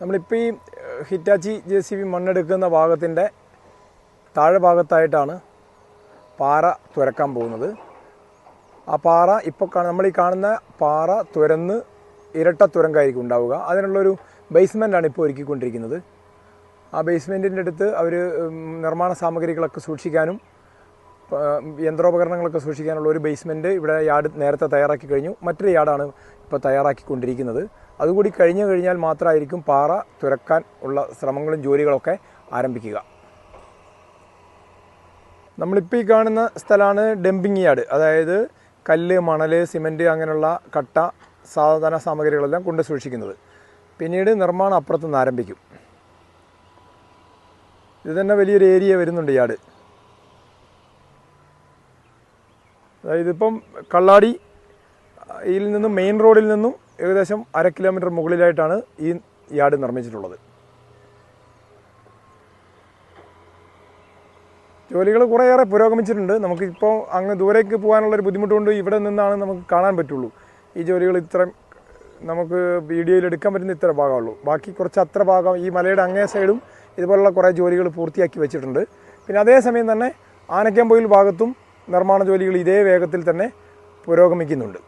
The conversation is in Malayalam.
നമ്മളിപ്പോൾ ഈ ഹിറ്റാച്ചി ജെ സി ബി മണ്ണെടുക്കുന്ന ഭാഗത്തിന്റെ താഴെ ഭാഗത്തായിട്ടാണ് പാറ തുരക്കാൻ പോകുന്നത്. ആ പാറ ഇപ്പോൾ നമ്മൾ ഈ കാണുന്ന പാറ തുരന്ന് ഇരട്ട തുരങ്കായിരിക്കും ഉണ്ടാവുക. അതിനുള്ളൊരു ബേസ്മെന്റാണ് ഇപ്പോൾ ഒരുക്കിക്കൊണ്ടിരിക്കുന്നത്. ആ ബേസ്മെന്റിന്റെ അടുത്ത് അവർ നിർമ്മാണ സാമഗ്രികളൊക്കെ സൂക്ഷിക്കാനും യന്ത്രോപകരണങ്ങളൊക്കെ സൂക്ഷിക്കാനുള്ള ഒരു ബേസ്മെന്റ് ഇവിടെ യാർഡ് നേരത്തെ തയ്യാറാക്കി കഴിഞ്ഞു. മറ്റൊരു യാർഡാണ് ഇപ്പോൾ തയ്യാറാക്കിക്കൊണ്ടിരിക്കുന്നത്. അതുകൂടി കഴിഞ്ഞു കഴിഞ്ഞാൽ മാത്രമായിരിക്കും പാറ തുരക്കാൻ ഉള്ള ശ്രമങ്ങളും ജോലികളൊക്കെ ആരംഭിക്കുക. നമ്മളിപ്പോൾ ഈ കാണുന്ന സ്ഥലമാണ് ഡംപിങ് യാർഡ്. അതായത് കല്ല് മണൽ സിമന്റ് അങ്ങനെയുള്ള കട്ട സാധന സാമഗ്രികളെല്ലാം കൊണ്ട് സൂക്ഷിക്കുന്നത്. പിന്നീട് നിർമ്മാണം അപ്പുറത്തുനിന്ന് ആരംഭിക്കും. ഇത് തന്നെ വലിയൊരു ഏരിയ വരുന്നുണ്ട് യാർഡ്. അതായത് ഇപ്പം കള്ളാടി ഇതിൽ നിന്നും മെയിൻ റോഡിൽ നിന്നും ഏകദേശം അര കിലോമീറ്റർ മുകളിലായിട്ടാണ് ഈ യാർഡ് നിർമ്മിച്ചിട്ടുള്ളത്. ജോലികൾ കുറേയേറെ പുരോഗമിച്ചിട്ടുണ്ട്. നമുക്കിപ്പോൾ അങ്ങ് ദൂരേക്ക് പോകാനുള്ളൊരു ബുദ്ധിമുട്ടുകൊണ്ട് ഇവിടെ നിന്നാണ് നമുക്ക് കാണാൻ പറ്റുള്ളൂ. ഈ ജോലികൾ ഇത്ര നമുക്ക് വീഡിയോയിൽ എടുക്കാൻ പറ്റുന്ന ഇത്ര ഭാഗമുള്ളൂ. ബാക്കി കുറച്ച് അത്ര ഭാഗം ഈ മലയുടെ അങ്ങേ സൈഡും ഇതുപോലുള്ള കുറേ ജോലികൾ പൂർത്തിയാക്കി വെച്ചിട്ടുണ്ട്. പിന്നെ അതേസമയം തന്നെ ആനക്കമ്പൊയിൽ ഭാഗത്തും നിർമ്മാണ ജോലികൾ ഇതേ വേഗത്തിൽ തന്നെ പുരോഗമിക്കുന്നുണ്ട്.